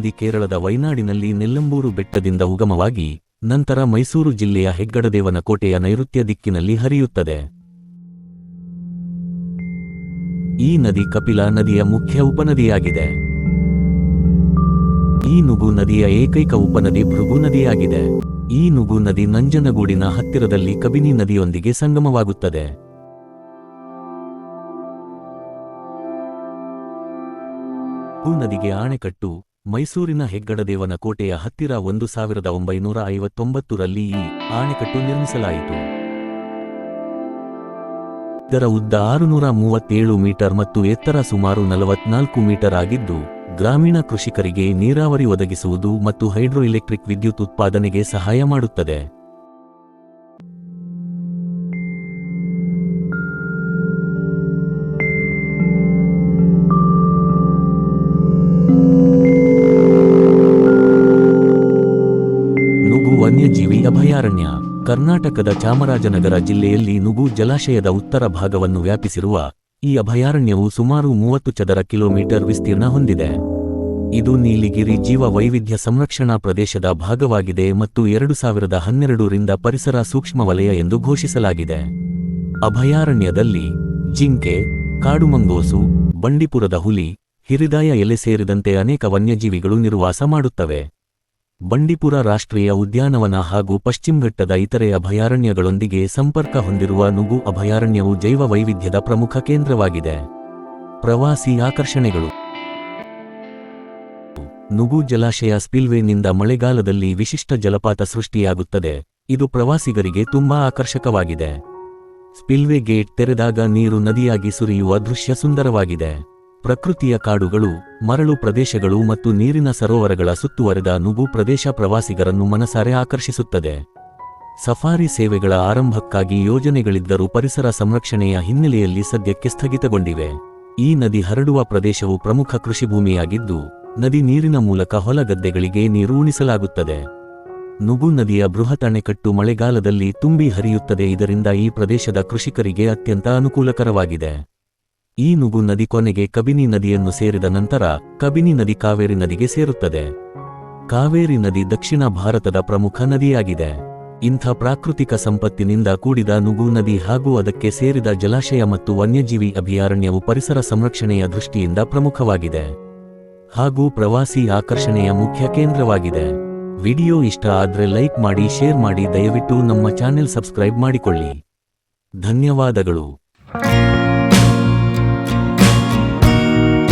ನದಿ ಕೇರಳದ ವೈನಾಡಿನಲ್ಲಿ ನೆಲ್ಲಂಬೂರು ಬೆಟ್ಟದಿಂದ ಉಗಮವಾಗಿ, ನಂತರ ಮೈಸೂರು ಜಿಲ್ಲೆಯ ಹೆಗ್ಗಡದೇವನ ಕೋಟೆಯ ನೈಋತ್ಯ ದಿಕ್ಕಿನಲ್ಲಿ ಹರಿಯುತ್ತದೆ. ಈ ನದಿ ಕಪಿಲಾ ನದಿಯ ಮುಖ್ಯ ಉಪನದಿಯಾಗಿದೆ. ಈ ನುಗು ನದಿಯ ಏಕೈಕ ಉಪನದಿ ಭೃಗು ನದಿಯಾಗಿದೆ. ಈ ನುಗು ನದಿ ನಂಜನಗೂಡಿನ ಹತ್ತಿರದಲ್ಲಿ ಕಬಿನಿ ನದಿಯೊಂದಿಗೆ ಸಂಗಮವಾಗುತ್ತದೆ. ಭೂ ನದಿಗೆ ಆಣೆಕಟ್ಟು ಮೈಸೂರಿನ ಹೆಗ್ಗಡದೇವನ ಕೋಟೆಯ ಹತ್ತಿರ ಒಂದು ಸಾವಿರದ ಒಂಬೈನೂರ ಐವತ್ತೊಂಬತ್ತರಲ್ಲಿ ಈ ಆಣೆಕಟ್ಟು ನಿರ್ಮಿಸಲಾಯಿತು. ಇದರ ಉದ್ದ ಆರುನೂರ ಮೂವತ್ತೇಳು ಮೀಟರ್ ಮತ್ತು ಎತ್ತರ ಸುಮಾರು ನಲವತ್ನಾಲ್ಕು ಮೀಟರ್ ಆಗಿದ್ದು, ಗ್ರಾಮೀಣ ಕೃಷಿಕರಿಗೆ ನೀರಾವರಿ ಒದಗಿಸುವುದು ಮತ್ತು ಹೈಡ್ರೋ ಎಲೆಕ್ಟ್ರಿಕ್ ವಿದ್ಯುತ್ ಉತ್ಪಾದನೆಗೆ ಸಹಾಯ ಮಾಡುತ್ತದೆ. ವನ್ಯಜೀವಿ ಅಭಯಾರಣ್ಯ. ಕರ್ನಾಟಕದ ಚಾಮರಾಜನಗರ ಜಿಲ್ಲೆಯಲ್ಲಿ ನುಗು ಜಲಾಶಯದ ಉತ್ತರ ಭಾಗವನ್ನು ವ್ಯಾಪಿಸಿರುವ ಈ ಅಭಯಾರಣ್ಯವು ಸುಮಾರು ಮೂವತ್ತು ಚದರ ಕಿಲೋಮೀಟರ್ ವಿಸ್ತೀರ್ಣ ಹೊಂದಿದೆ. ಇದು ನೀಲಿಗಿರಿ ಜೀವ ವೈವಿಧ್ಯ ಸಂರಕ್ಷಣಾ ಪ್ರದೇಶದ ಭಾಗವಾಗಿದೆ ಮತ್ತು ಎರಡು ಸಾವಿರದ ಹನ್ನೆರಡರಿಂದ ಪರಿಸರ ಸೂಕ್ಷ್ಮ ವಲಯ ಎಂದು ಘೋಷಿಸಲಾಗಿದೆ. ಅಭಯಾರಣ್ಯದಲ್ಲಿ ಜಿಂಕೆ ಕಾಡುಮಂಗೋಸು ಬಂಡಿಪುರದ ಹುಲಿ, ಹಿರಿದಾಯ ಎಲೆ ಸೇರಿದಂತೆ ಅನೇಕ ವನ್ಯಜೀವಿಗಳು ನಿರ್ವಾಸ ಮಾಡುತ್ತವೆ. ಬಂಡೀಪುರ ರಾಷ್ಟ್ರೀಯ ಉದ್ಯಾನವನ ಹಾಗೂ ಪಶ್ಚಿಮಘಟ್ಟದ ಇತರೆ ಅಭಯಾರಣ್ಯಗಳೊಂದಿಗೆ ಸಂಪರ್ಕ ಹೊಂದಿರುವ ನುಗು ಅಭಯಾರಣ್ಯವು ಜೈವ ವೈವಿಧ್ಯದ ಪ್ರಮುಖ ಕೇಂದ್ರವಾಗಿದೆ. ಪ್ರವಾಸಿ ಆಕರ್ಷಣೆಗಳು. ನುಗು ಜಲಾಶಯ ಸ್ಪಿಲ್ವೇನಿಂದ ಮಳೆಗಾಲದಲ್ಲಿ ವಿಶಿಷ್ಟ ಜಲಪಾತ ಸೃಷ್ಟಿಯಾಗುತ್ತದೆ. ಇದು ಪ್ರವಾಸಿಗರಿಗೆ ತುಂಬಾ ಆಕರ್ಷಕವಾಗಿದೆ. ಸ್ಪಿಲ್ವೇ ಗೇಟ್ ತೆರೆದಾಗ ನೀರು ನದಿಯಾಗಿ ಸುರಿಯುವ ದೃಶ್ಯ ಸುಂದರವಾಗಿದೆ. ಪ್ರಕೃತಿಯ ಕಾಡುಗಳು, ಮರಳು ಪ್ರದೇಶಗಳು ಮತ್ತು ನೀರಿನ ಸರೋವರಗಳ ಸುತ್ತುವರೆದ ನುಗು ಪ್ರದೇಶ ಪ್ರವಾಸಿಗರನ್ನು ಮನಸಾರೆ ಆಕರ್ಷಿಸುತ್ತದೆ. ಸಫಾರಿ ಸೇವೆಗಳ ಆರಂಭಕ್ಕಾಗಿ ಯೋಜನೆಗಳಿದ್ದರೂ ಪರಿಸರ ಸಂರಕ್ಷಣೆಯ ಹಿನ್ನೆಲೆಯಲ್ಲಿ ಸದ್ಯಕ್ಕೆ ಸ್ಥಗಿತಗೊಂಡಿವೆ. ಈ ನದಿ ಹರಡುವ ಪ್ರದೇಶವು ಪ್ರಮುಖ ಕೃಷಿ ಭೂಮಿಯಾಗಿದ್ದು ನದಿ ನೀರಿನ ಮೂಲಕ ಹೊಲಗದ್ದೆಗಳಿಗೆ ನೀರು ಉಣಿಸಲಾಗುತ್ತದೆ. ನುಗು ನದಿಯ ಬೃಹತ್ ಅಣೆಕಟ್ಟು ಮಳೆಗಾಲದಲ್ಲಿ ತುಂಬಿ ಹರಿಯುತ್ತದೆ, ಇದರಿಂದ ಈ ಪ್ರದೇಶದ ಕೃಷಿಕರಿಗೆ ಅತ್ಯಂತ ಅನುಕೂಲಕರವಾಗಿದೆ. ಈ ನುಗು ನದಿ ಕೊನೆಗೆ ಕಬಿನಿ ನದಿಯನ್ನು ಸೇರಿದ ನಂತರ ಕಬಿನಿ ನದಿ ಕಾವೇರಿ ನದಿಗೆ ಸೇರುತ್ತದೆ. ಕಾವೇರಿ ನದಿ ದಕ್ಷಿಣ ಭಾರತದ ಪ್ರಮುಖ ನದಿಯಾಗಿದೆ. ಇಂಥ ಪ್ರಾಕೃತಿಕ ಸಂಪತ್ತಿನಿಂದ ಕೂಡಿದ ನುಗು ನದಿ ಹಾಗೂ ಅದಕ್ಕೆ ಸೇರಿದ ಜಲಾಶಯ ಮತ್ತು ವನ್ಯಜೀವಿ ಅಭಯಾರಣ್ಯವು ಪರಿಸರ ಸಂರಕ್ಷಣೆಯ ದೃಷ್ಟಿಯಿಂದ ಪ್ರಮುಖವಾಗಿದೆ. ಹಾಗೂ ಪ್ರವಾಸಿ ಆಕರ್ಷಣೆಯ ಮುಖ್ಯ ಕೇಂದ್ರವಾಗಿದೆ. ವಿಡಿಯೋ ಇಷ್ಟ ಆದ್ರೆ ಲೈಕ್ ಮಾಡಿ, ಶೇರ್ ಮಾಡಿ, ದಯವಿಟ್ಟು ನಮ್ಮ ಚಾನೆಲ್ ಸಬ್ಸ್ಕ್ರೈಬ್ ಮಾಡಿಕೊಳ್ಳಿ. ಧನ್ಯವಾದಗಳು.